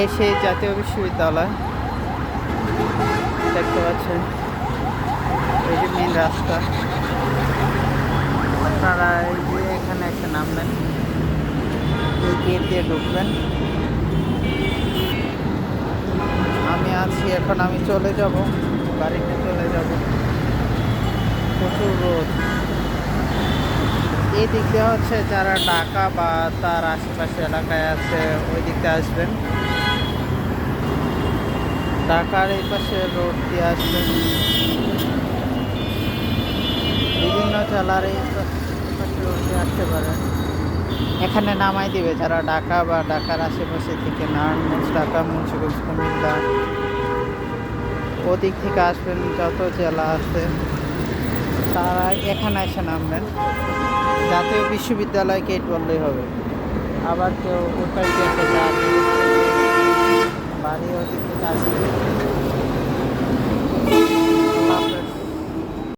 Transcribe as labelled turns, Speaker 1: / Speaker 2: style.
Speaker 1: এই সেই জাতীয় বিশ্ববিদ্যালয়। দেখতে পাচ্ছেন, এই যে মেন রাস্তা। আপনারা এই যে এখানে এসে নামবেন। এই গেট দিয়ে ঢুকবেন। আমি আছি, এখন আমি চলে যাব। বাড়িতে চলে যাব। প্রচুর রোদ। এই দিক হচ্ছে যারা ঢাকা বা তার আশেপাশে এলাকায় আছে ওই দিক আসবেন। ঢাকার এই পাশে রোড দিয়ে আসবেন। বিভিন্ন জেলার এই পাশে রোড দিয়ে আসতে পারেন। এখানে নামাই দিবে যারা ঢাকা বা ঢাকার আশেপাশে থেকে নারায়ণগঞ্জ ঢাকা, মুন্সিগঞ্জ, কুমিল্লা। ওদিক থেকে আসবেন যত জেলা আছে, তারা এখানে এসে নামবেন। জাতীয় বিশ্ববিদ্যালয় গেট বললেই হবে। আবার কেউ ওই